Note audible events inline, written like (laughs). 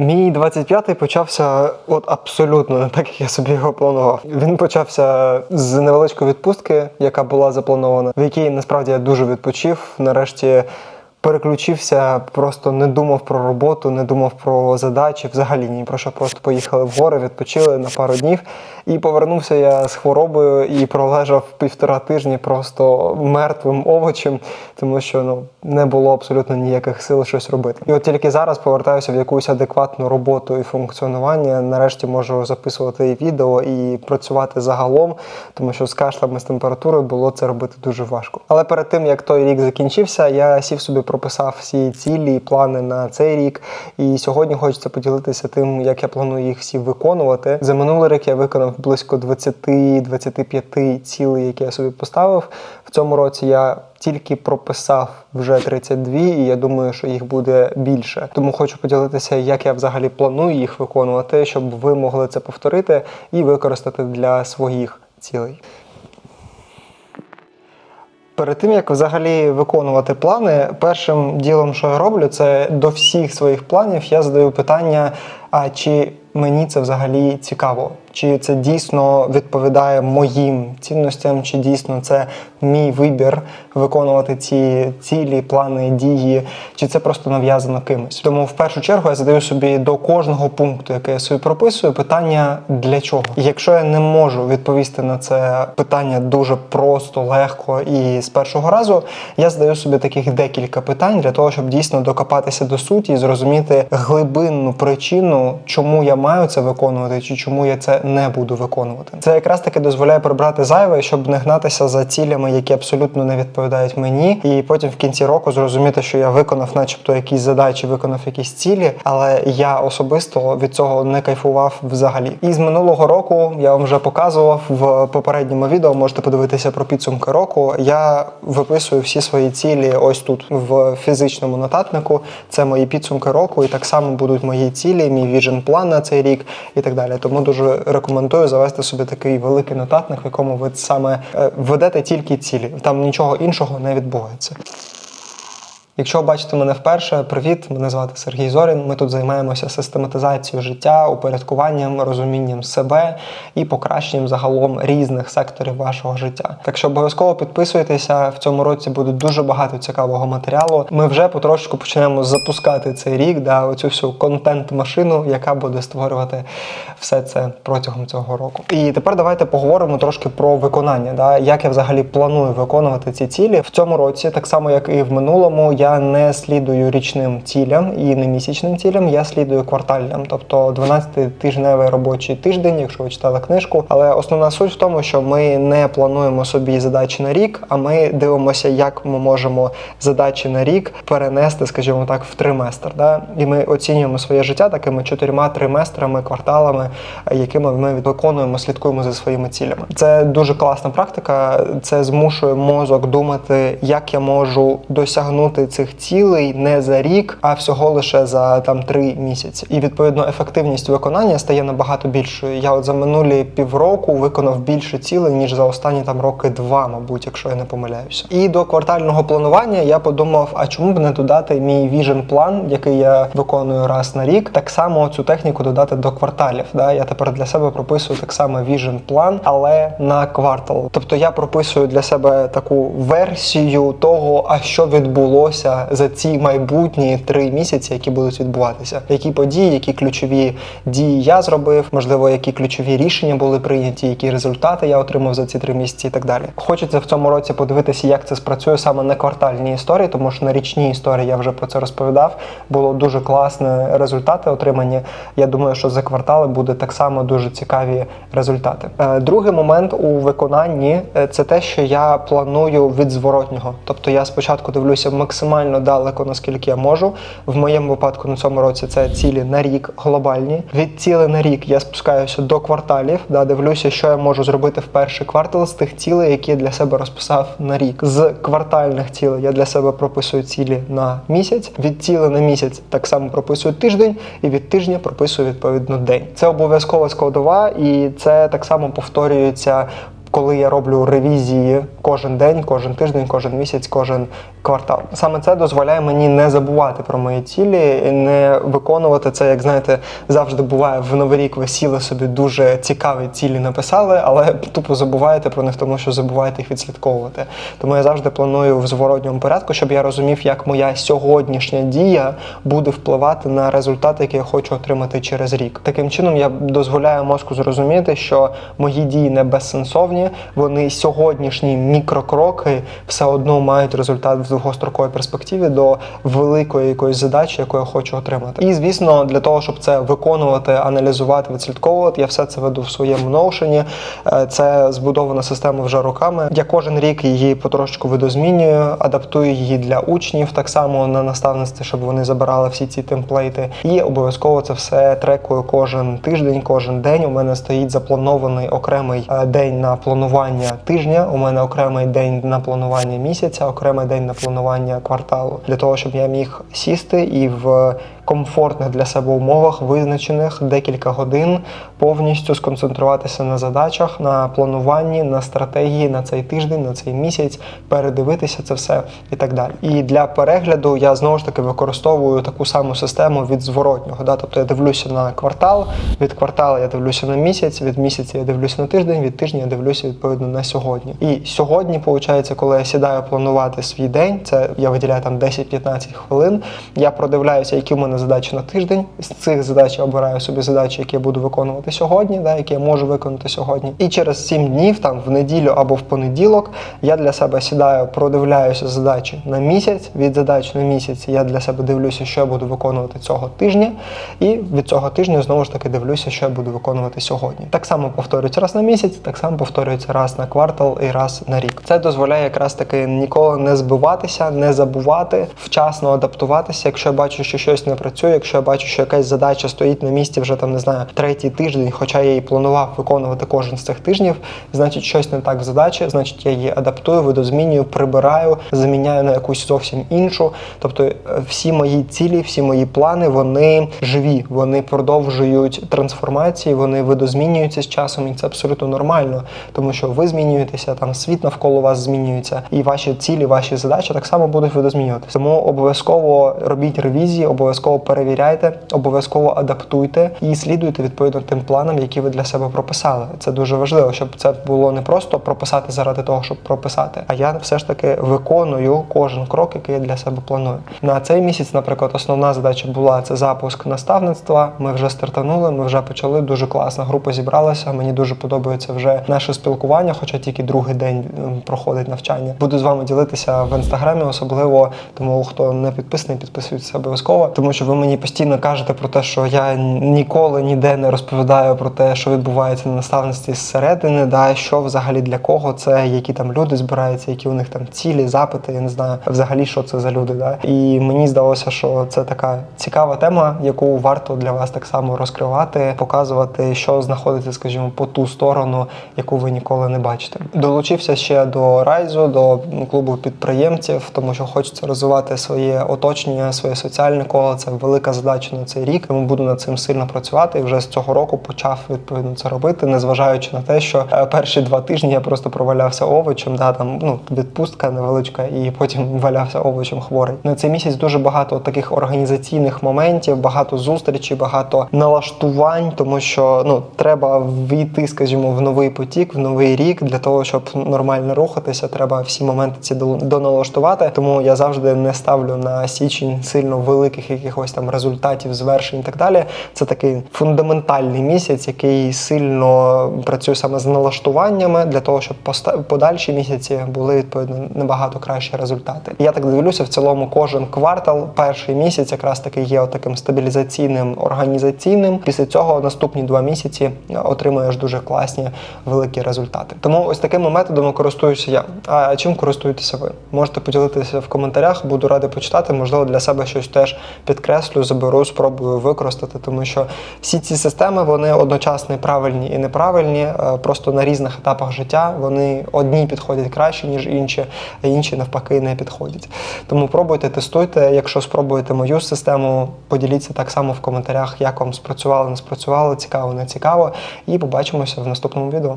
Мій 25-й почався от абсолютно не так, як я собі його планував. Він почався з невеличкої відпустки, яка була запланована, в якій насправді я дуже відпочив. Нарешті переключився, просто не думав про роботу, не думав про задачі, взагалі ні про що. Просто поїхали в гори, відпочили на пару днів. І повернувся я з хворобою і пролежав півтора тижні просто мертвим овочем, тому що ну не було абсолютно ніяких сил щось робити. І от тільки зараз повертаюся в якусь адекватну роботу і функціонування. Нарешті можу записувати і відео і працювати загалом, тому що з кашлями з температурою було це робити дуже важко. Але перед тим як той рік закінчився, я сів собі прописав всі цілі і плани на цей рік. І сьогодні хочеться поділитися тим, як я планую їх всі виконувати. За минулий рік я виконав близько 20-25 цілей, які я собі поставив. В цьому році я тільки прописав вже 32, і я думаю, що їх буде більше. Тому хочу поділитися, як я взагалі планую їх виконувати, щоб ви могли це повторити і використати для своїх цілей. Перед тим як взагалі виконувати плани, першим ділом, що я роблю, це до всіх своїх планів я задаю питання: а чи мені це взагалі цікаво? Чи це дійсно відповідає моїм цінностям, чи дійсно це мій вибір виконувати ці цілі, плани, дії, чи це просто нав'язано кимось? Тому в першу чергу я задаю собі до кожного пункту, який я собі прописую, питання для чого. І якщо я не можу відповісти на це питання дуже просто, легко і з першого разу, я задаю собі таких декілька питань для того, щоб дійсно докопатися до суті і зрозуміти глибинну причину, чому я маю це виконувати, чи чому я це не буду виконувати. Це якраз таки дозволяє прибрати зайве, щоб не гнатися за цілями, які абсолютно не відповідають мені, і потім в кінці року зрозуміти, що я виконав, начебто, якісь задачі, виконав якісь цілі, але я особисто від цього не кайфував взагалі. І з минулого року я вам вже показував в попередньому відео. Можете подивитися про підсумки року. Я виписую всі свої цілі ось тут в фізичному нотатнику. Це мої підсумки року, і так само будуть мої цілі, мій віжен план на цей рік і так далі. Тому дуже рекомендую завести собі такий великий нотатник, в якому ви саме е, ведете тільки цілі. Там нічого іншого не відбувається. Якщо бачите мене вперше, привіт! Мене звати Сергій Зорін. Ми тут займаємося систематизацією життя, упорядкуванням, розумінням себе і покращенням загалом різних секторів вашого життя. Так що обов'язково підписуйтеся. В цьому році буде дуже багато цікавого матеріалу. Ми вже потрошку почнемо запускати цей рік, да, оцю всю контент-машину, яка буде створювати все це протягом цього року. І тепер давайте поговоримо трошки про виконання. Да, як я взагалі планую виконувати ці цілі в цьому році, так само як і в минулому, я не слідую річним цілям і не місячним цілям, я слідую квартальним, тобто 12-тижневий робочий тиждень, якщо ви читали книжку. Але основна суть в тому, що ми не плануємо собі задачі на рік, а ми дивимося, як ми можемо задачі на рік перенести, скажімо так, в триместр. Да? І ми оцінюємо своє життя такими чотирма триместрами, кварталами, якими ми виконуємо, слідкуємо за своїми цілями. Це дуже класна практика. Це змушує мозок думати, як я можу досягнути цих цілей не за рік, а всього лише за там три місяці. І відповідно ефективність виконання стає набагато більшою. Я от за минулі півроку виконав більше цілей ніж за останні там роки два, мабуть, якщо я не помиляюся. І до квартального планування я подумав: а чому б не додати мій віжен план, який я виконую раз на рік, так само цю техніку додати до кварталів. Да? Я тепер для себе прописую так само віжен план, але на квартал. Тобто я прописую для себе таку версію того, а що відбулося за ці майбутні три місяці, які будуть відбуватися. Які події, які ключові дії я зробив, можливо, які ключові рішення були прийняті, які результати я отримав за ці три місяці, і так далі. Хочеться в цьому році подивитися, як це спрацює саме на квартальній історії, тому що на річній історії я вже про це розповідав. Було дуже класне результати отримані. Я думаю, що за квартали буде так само дуже цікаві результати. Е, Другий момент у виконанні е, це те, що я планую від зворотнього. Тобто я спочатку дивлюся максимально далеко, наскільки я можу. В моєму випадку на цьому році це цілі на рік глобальні. Від цілей на рік я спускаюся до кварталів, да, дивлюся, що я можу зробити в перший квартал з тих цілей, які я для себе розписав на рік. З квартальних цілей я для себе прописую цілі на місяць. Від цілей на місяць так само прописую тиждень, і від тижня прописую відповідно день. Це обов'язкова складова, і це так само повторюється. Коли я роблю ревізії кожен день, кожен тиждень, кожен місяць, кожен квартал. Саме це дозволяє мені не забувати про мої цілі, і не виконувати це, як знаєте, завжди буває в новий рік. Ви сіли собі дуже цікаві цілі написали, але тупо забуваєте про них, тому що забуваєте їх відслідковувати. Тому я завжди планую в зворотньому порядку, щоб я розумів, як моя сьогоднішня дія буде впливати на результат, який я хочу отримати через рік. Таким чином я дозволяю мозку зрозуміти, що мої дії не безсенсовні, вони сьогоднішні мікрокроки все одно мають результат в довгостроковій перспективі до великої якоїсь задачі, яку я хочу отримати. І звісно, для того, щоб це виконувати, аналізувати, відслідковувати, я все це веду в своєму ноушені. Е, Це збудована система вже роками. Я кожен рік її потрошечку видозмінюю, адаптую її для учнів так само на наставництві, щоб вони забирали всі ці темплейти. І обов'язково це все трекую кожен тиждень, кожен день. У мене стоїть запланований окремий е, день на планування тижня. У мене окремий день на планування місяця, окремий день на планування кварталу для того, щоб я міг сісти і в комфортних для себе умовах, визначених декілька годин, повністю сконцентруватися на задачах, на плануванні, на стратегії на цей тиждень, на цей місяць, передивитися це все і так далі. І для перегляду я знову ж таки використовую таку саму систему від зворотнього. Да? Тобто я дивлюся на квартал, від кварталу я дивлюся на місяць, від місяця я дивлюся на тиждень, від тижня я дивлюся відповідно на сьогодні. І сьогодні, виходить, коли я сідаю планувати свій день, це я виділяю там 10-15 хвилин. Я продивляюся, які в мене задачі на тиждень. З цих задач я обираю собі задачі, які я буду виконувати сьогодні, да, які я можу виконати сьогодні. І через 7 днів, там в неділю або в понеділок, я для себе сідаю, продивляюся задачі на місяць. Від задач на місяць я для себе дивлюся, що я буду виконувати цього тижня. І від цього тижня знову ж таки дивлюся, що я буду виконувати сьогодні. Так само повторюється раз на місяць, так само повторюється раз на квартал і раз на рік. Це дозволяє якраз таки ніколи не збиватися, не забувати, вчасно адаптуватися. Якщо я бачу, що щось не працює, якщо я бачу, що якась задача стоїть на місці вже там не знаю третій тиждень, хоча я її планував виконувати кожен з цих тижнів, значить щось не так в задачі, значить я її адаптую, видозмінюю, прибираю, заміняю на якусь зовсім іншу. Тобто е, всі мої цілі, всі мої плани, вони живі, вони продовжують трансформації, вони видозмінюються з часом, і це абсолютно нормально, тому що ви змінюєтеся, там світ навколо вас змінюється, і ваші цілі, ваші задачі так само будуть видозмінюватися. Тому обов'язково робіть ревізії, обов'язково перевіряйте, обов'язково адаптуйте і слідуйте відповідно тим планам, які ви для себе прописали. Це дуже важливо, щоб це було не просто прописати заради того, щоб прописати, а я все ж таки виконую кожен крок, який я для себе планую. На цей місяць, наприклад, основна задача була це запуск наставництва. Ми вже стартанули, ми вже почали. Дуже класна група зібралася. Мені дуже подобається вже наше спілкування, хоча тільки другий день ем, проходить навчання. Буду з вами ділитися в інстаграмі, особливо тому, хто не підписаний, підписуйтесь обов'язково, тому що ви мені постійно кажете про те, що я ніколи ніде не розповідаю про те, що відбувається на наставництві зсередини, да, що взагалі для кого це, які там люди збираються, які у них там цілі, запити. Я не знаю взагалі, що це за люди. Да. І мені здалося, що це така цікава тема, яку варто для вас так само розкривати, показувати, що знаходиться, скажімо, по ту сторону, яку ви ніколи не бачите. Долучився ще до райзу, до клубу підприємців, тому що хочеться розвивати своє оточення, своє соціальне коло. Це велика задача на цей рік. Тому буду над цим сильно працювати. І вже з цього року почав відповідно це робити, незважаючи на те, що е, перші два тижні я просто провалявся овочем. Да, там ну відпустка невеличка, і потім (laughs) валявся овочем хворий. На цей місяць дуже багато таких організаційних моментів, багато зустрічей, багато налаштувань, тому що ну треба війти, скажімо, в новий потік, в новий рік для того, щоб нормально рухатися. Треба всі моменти ці до- доналаштувати. Тому я завжди не ставлю на січень сильно великих якихось там результатів, звершень і так далі. Це такий фундаментальний місяць, який сильно працює саме з налаштуваннями для того, щоб подальші місяці були відповідно набагато кращі результати. Я так дивлюся, в цілому кожен квартал, перший місяць якраз таки є таким стабілізаційним, організаційним. Після цього наступні два місяці отримуєш дуже класні великі результати. Тому ось такими методами користуюся я. А чим користуєтеся ви? Можете поділитися в коментарях, буду радий почитати. Можливо, для себе щось теж підкреслю, заберу, спробую використати, тому що всі ці системи вони одночасно правильні і неправильні. е, Просто на різних етапах життя вони одні підходять краще, ніж інші, а інші навпаки не підходять. Тому пробуйте, тестуйте. Якщо спробуєте мою систему, поділіться так само в коментарях, як вам спрацювало, не спрацювало, цікаво, не цікаво. І побачимося в наступному відео.